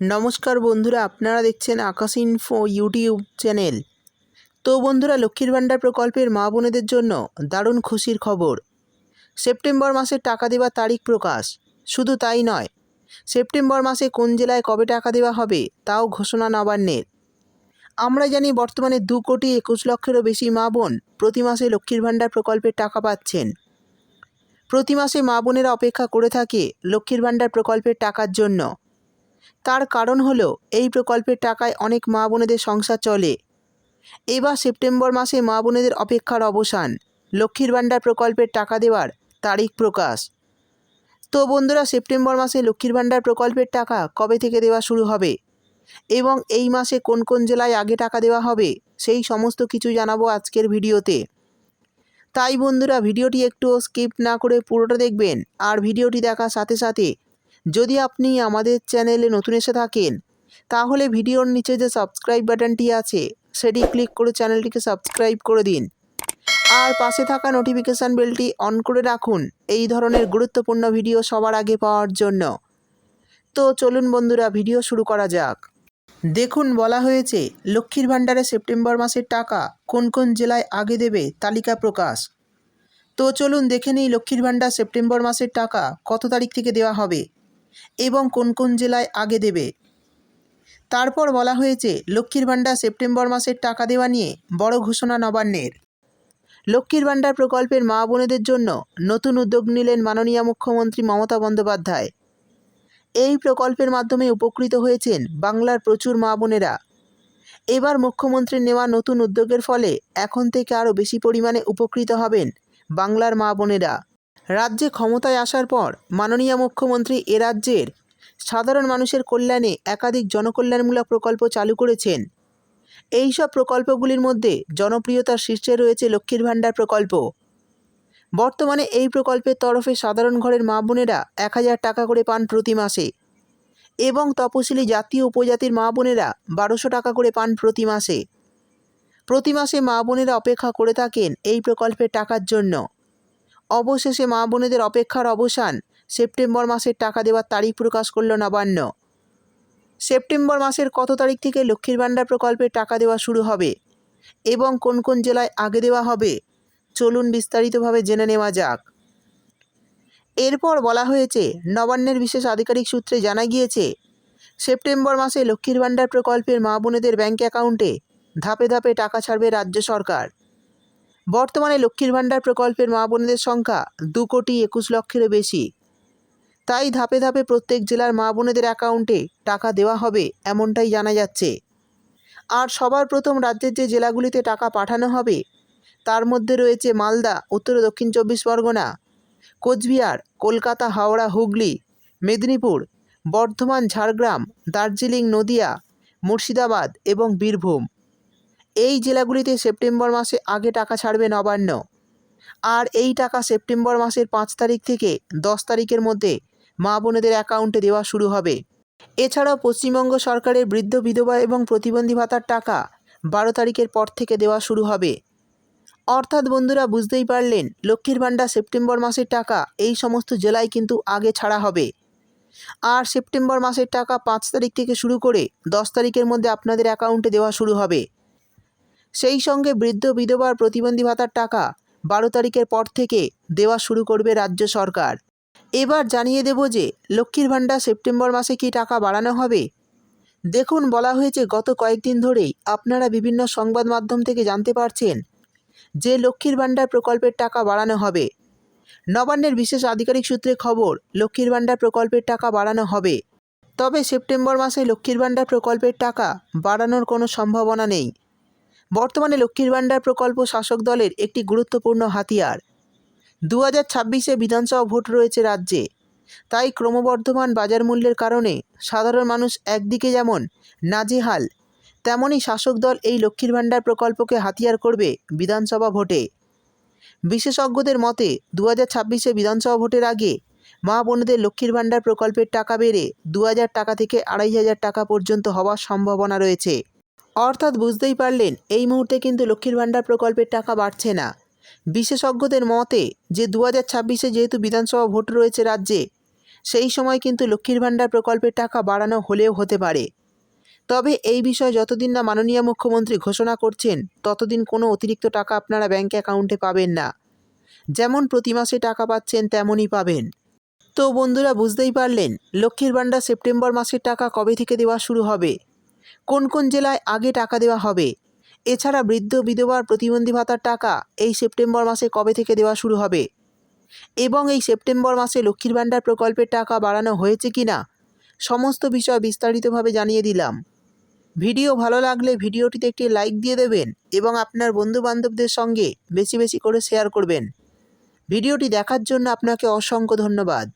নমস্কার বন্ধুরা, আপনারা দেখছেন আকাশ ইনফো ইউটিউব চ্যানেল তো বন্ধুরা, লক্ষ্মীর ভাণ্ডার প্রকল্পের মা বোনেদের জন্য দারুণ খুশির খবর। সেপ্টেম্বর মাসের টাকা দেওয়ার তারিখ প্রকাশ। শুধু তাই নয়, সেপ্টেম্বর মাসে কোন জেলায় কবে টাকা দেওয়া হবে তাও ঘোষণা নবান্নের। আমরা জানি বর্তমানে দু কোটি একুশ লক্ষেরও বেশি মা বোন প্রতি মাসে লক্ষ্মীর ভাণ্ডার প্রকল্পের টাকা পাচ্ছেন। প্রতি মাসে মা বোনেরা অপেক্ষা করে থাকে লক্ষ্মীর ভাণ্ডার প্রকল্পের টাকার জন্য। তার কারণ হলো, এই প্রকল্পের টাকায় অনেক মা বোনেদের সংসার চলে। এবার সেপ্টেম্বর মাসে মা বোনেদের অপেক্ষার অবসান। লক্ষ্মীর ভাণ্ডার প্রকল্পের টাকা দেওয়ার তারিখ প্রকাশ। তো বন্ধুরা, সেপ্টেম্বর মাসে লক্ষ্মীর ভাণ্ডার প্রকল্পের টাকা কবে থেকে দেওয়া শুরু হবে? এবং এই মাসে কোন কোন জেলায় আগে টাকা দেওয়া হবে, সেই সমস্ত কিছু জানাব আজকের ভিডিওতে। তাই বন্ধুরা, ভিডিওটি একটু স্কিপ না করে পুরোটা দেখবেন, আর ভিডিওটি দেখার সাথে সাথে যদি আপনি আমাদের চ্যানেলে নতুন এসে থাকেন, তাহলে ভিডিওর নিচে যে সাবস্ক্রাইব বাটনটি আছে, সেটি ক্লিক করে চ্যানেলটিকে সাবস্ক্রাইব করে দিন। আর পাশে থাকা নোটিফিকেশান বেলটি অন করে রাখুন, এই ধরনের গুরুত্বপূর্ণ ভিডিও সবার আগে পাওয়ার জন্য। তো চলুন বন্ধুরা, ভিডিও শুরু করা যাক। দেখুন, বলা হয়েছে, লক্ষ্মীর ভাণ্ডারে সেপ্টেম্বর মাসের টাকা কোন কোন জেলায় আগে দেবে তালিকা প্রকাশ। তো চলুন দেখে নিই লক্ষ্মীর ভাণ্ডার সেপ্টেম্বর মাসের টাকা কত তারিখ থেকে দেওয়া হবে। এবং কোন কোন জেলায় আগে দেবে। তারপর বলা হয়েছে, লক্ষ্মীর ভাণ্ডার সেপ্টেম্বর মাসের টাকা দেওয়া নিয়ে বড় ঘোষণা নবান্নের। লক্ষ্মীর ভাণ্ডার প্রকল্পের মা বোনেদের জন্য নতুন উদ্যোগ নিলেন মাননীয় মুখ্যমন্ত্রী মমতা বন্দ্যোপাধ্যায়। এই প্রকল্পের মাধ্যমে উপকৃত হয়েছেন বাংলার প্রচুর মা বোনেরা। এবার মুখ্যমন্ত্রীর নেওয়া নতুন উদ্যোগের ফলে এখন থেকে আরও বেশি পরিমাণে উপকৃত হবেন বাংলার মা বোনেরা। রাজ্যে ক্ষমতায় আসার পর মাননীয় মুখ্যমন্ত্রী এ রাজ্যের সাধারণ মানুষের কল্যাণে একাধিক জনকল্যাণমূলক প্রকল্প চালু করেছেন। এই সব প্রকল্পগুলির মধ্যে জনপ্রিয়তার শীর্ষে রয়েছে লক্ষ্মীর ভাণ্ডার প্রকল্প। বর্তমানে এই প্রকল্পের তরফে সাধারণ ঘরের মা বোনেরা এক হাজার টাকা করে পান প্রতি মাসে এবং তপশিলি জাতীয় উপজাতির মা বোনেরা বারোশো টাকা করে পান প্রতি মাসে। প্রতি মাসে মা বোনেরা অপেক্ষা করে থাকেন এই প্রকল্পের টাকার জন্য। অবশেষে মা বোনেদের অপেক্ষার অবসান। সেপ্টেম্বর মাসের টাকা দেওয়ার তারিখ প্রকাশ করল নবান্ন। সেপ্টেম্বর মাসের কত তারিখ থেকে লক্ষ্মীর ভাণ্ডার প্রকল্পের টাকা দেওয়া শুরু হবে? এবং কোন কোন জেলায় আগে দেওয়া হবে? চলুন বিস্তারিতভাবে জেনে নেওয়া যাক। এরপর বলা হয়েছে, নবান্নের বিশেষ আধিকারিক সূত্রে জানা গিয়েছে, সেপ্টেম্বর মাসে লক্ষ্মীর ভাণ্ডার প্রকল্পের মা বোনেদের ব্যাঙ্ক অ্যাকাউন্টে ধাপে ধাপে টাকা ছাড়বে রাজ্য সরকার। বর্তমানে লক্ষ্মীর ভাণ্ডার প্রকল্পের মা বোনেদের সংখ্যা দু কোটি একুশ লক্ষেরও বেশি। তাই ধাপে ধাপে প্রত্যেক জেলার মা বোনেদের অ্যাকাউন্টে টাকা দেওয়া হবে এমনটাই জানা যাচ্ছে। আর সবার প্রথম রাজ্যের যে জেলাগুলিতে টাকা পাঠানো হবে, তার মধ্যে রয়েছে মালদা, উত্তর দক্ষিণ চব্বিশ পরগনা, কোচবিহার, কলকাতা, হাওড়া, হুগলি, মেদিনীপুর, বর্ধমান, ঝাড়গ্রাম, দার্জিলিং, নদিয়া, মুর্শিদাবাদ এবং বীরভূম। এই জেলাগুলিতে সেপ্টেম্বর মাসে আগে টাকা ছাড়বে নবান্ন। আর এই টাকা সেপ্টেম্বর মাসের পাঁচ তারিখ থেকে দশ তারিখের মধ্যে মা বোনেদের অ্যাকাউন্টে দেওয়া শুরু হবে। এছাড়াও পশ্চিমবঙ্গ সরকারের বৃদ্ধ বিধবা এবং প্রতিবন্ধী ভাতার টাকা বারো তারিখের পর থেকে দেওয়া শুরু হবে। অর্থাৎ বন্ধুরা বুঝতেই পারলেন, লক্ষ্মীর ভাণ্ডার সেপ্টেম্বর মাসের টাকা এই সমস্ত জেলায় কিন্তু আগে ছাড়া হবে। আর সেপ্টেম্বর মাসের টাকা পাঁচ তারিখ থেকে শুরু করে দশ তারিখের মধ্যে আপনাদের অ্যাকাউন্টে দেওয়া শুরু হবে। সেই সঙ্গে বৃদ্ধ বিধবার প্রতিবন্ধী ভাতার টাকা বারো তারিখের পর থেকে দেওয়া শুরু করবে রাজ্য সরকার। এবার জানিয়ে দেব যে লক্ষ্মীর ভাণ্ডার সেপ্টেম্বর মাসে কি টাকা বাড়ানো হবে? দেখুন, বলা হয়েছে গত কয়েকদিন ধরেই আপনারা বিভিন্ন সংবাদ মাধ্যম থেকে জানতে পারছেন যে লক্ষ্মীর ভাণ্ডার প্রকল্পের টাকা বাড়ানো হবে। নবান্নের বিশেষ আধিকারিক সূত্রে খবর, লক্ষ্মীর ভাণ্ডার প্রকল্পের টাকা বাড়ানো হবে। তবে সেপ্টেম্বর মাসে লক্ষ্মীর ভাণ্ডার প্রকল্পের টাকা বাড়ানোর কোনো সম্ভাবনা নেই। বর্তমানে লক্ষ্মীর ভাণ্ডার প্রকল্প শাসক দলের একটি গুরুত্বপূর্ণ হাতিয়ার। দু হাজার ছাব্বিশে বিধানসভা ভোট রয়েছে রাজ্যে। তাই ক্রমবর্ধমান বাজার মূল্যের কারণে সাধারণ মানুষ একদিকে যেমন নাজেহাল, তেমনই শাসক দল এই লক্ষ্মীর ভাণ্ডার প্রকল্পকে হাতিয়ার করবে বিধানসভা ভোটে। বিশেষজ্ঞদের মতে দু হাজার ছাব্বিশে বিধানসভা ভোটের আগে মা বোনেদের লক্ষ্মীর ভাণ্ডার প্রকল্পের টাকা বেড়ে দু হাজার টাকা থেকে আড়াই হাজার টাকা পর্যন্ত হওয়ার সম্ভাবনা রয়েছে। অর্থাৎ বুঝতেই পারলেন, এই মুহূর্তে কিন্তু লক্ষ্মীর ভাণ্ডার প্রকল্পের টাকা বাড়ছে না। বিশেষজ্ঞদের মতে, যে দু হাজার ছাব্বিশে যেহেতু বিধানসভা ভোট রয়েছে রাজ্যে, সেই সময় কিন্তু লক্ষ্মীর ভাণ্ডার প্রকল্পের টাকা বাড়ানো হলেও হতে পারে। তবে এই বিষয়ে যতদিন না মাননীয় মুখ্যমন্ত্রী ঘোষণা করছেন, ততদিন কোনো অতিরিক্ত টাকা আপনারা ব্যাঙ্ক অ্যাকাউন্টে পাবেন না। যেমন প্রতি মাসে টাকা পাচ্ছেন, তেমনই পাবেন। তো বন্ধুরা, বুঝতেই পারলেন, লক্ষ্মীর ভাণ্ডার সেপ্টেম্বর মাসের টাকা কবে থেকে দেওয়া শুরু হবে? কোন কোন জেলায় আগে টাকা দেওয়া হবে? এছাড়া বৃদ্ধ বিধবার প্রতিবন্ধী ভাতার টাকা এই সেপ্টেম্বর মাসে কবে থেকে দেওয়া শুরু হবে? এবং এই সেপ্টেম্বর মাসে লক্ষ্মীর ভাণ্ডার প্রকল্পের টাকা বাড়ানো হয়েছে কি না? সমস্ত বিষয় বিস্তারিতভাবে জানিয়ে দিলাম। ভিডিও ভালো লাগলে ভিডিওটিতে একটি লাইক দিয়ে দেবেন এবং আপনার বন্ধু বান্ধবদের সঙ্গে বেশি বেশি করে শেয়ার করবেন। ভিডিওটি দেখার জন্য আপনাকে অসংখ্য ধন্যবাদ।